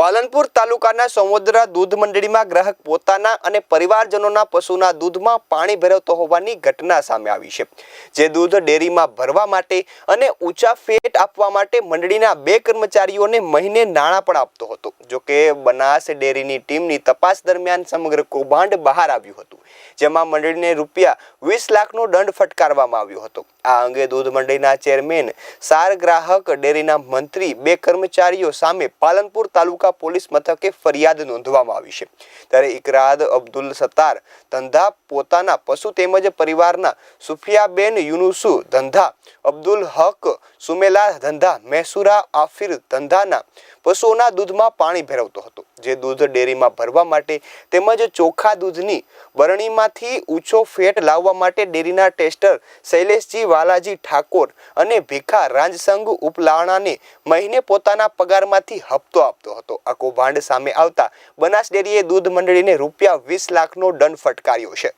પાલનપુર તાલુકાના સમુદ્ર દૂધ મંડળીમાં ગ્રાહક પોતાના અને પરિવારજનોના પશુના દૂધમાં પાણી ભેરવતો હોવાની ઘટના સામે આવી છે. જે દૂધ ડેરીમાં ભરવા માટે અને ઊંચા ફેટ આપવા માટે મંડળીના બે કર્મચારીઓને મહિને નાણાં પણ આપતો હતો. જોકે બનાસ ડેરીની ટીમની તપાસ દરમિયાન સમગ્ર કૌભાંડ બહાર આવ્યું હતું. જેમાં મંડળીને રૂપિયા વીસ લાખનો દંડ ફટકારવામાં આવ્યો હતો. આ અંગે દૂધ મંડળીના ચેરમેન, સાર ગ્રાહક, ડેરીના મંત્રી, બે કર્મચારીઓ સામે પાલનપુર તાલુકા પોલીસ મથકે ફરિયાદ નોંધવામાં આવી છે. ત્યારે ઇકરાદ અબ્દુલ સત્તાર, ધંધા પોતાના પશુ તેમજ પરિવારના સુફિયાબેન યુનુસુ, ધંધા અબ્દુલ હક, સુમેલા ધંધા, મહેસુરા આફિર ધંધાના પશુઓના દૂધમાં પાણી ભેરવતો હતો. જે દૂધ ડેરીમાં ભરવા માટે તેમજ ચોખ્ખા દૂધની બરણીમાંથી ઊંચો ફેટ લાવવા માટે ડેરીના ટેસ્ટર શૈલેષજી વાલાજી ઠાકોર અને ભીખા રાજસંઘ ઉપલાણાને મહિને પોતાના પગારમાંથી હપ્તો આપતો હતો. આ કૌભાંડ સામે આવતા બનાસ ડેરીએ દૂધ મંડળીને રૂપિયા વીસ લાખનો દંડ ફટકાર્યો છે.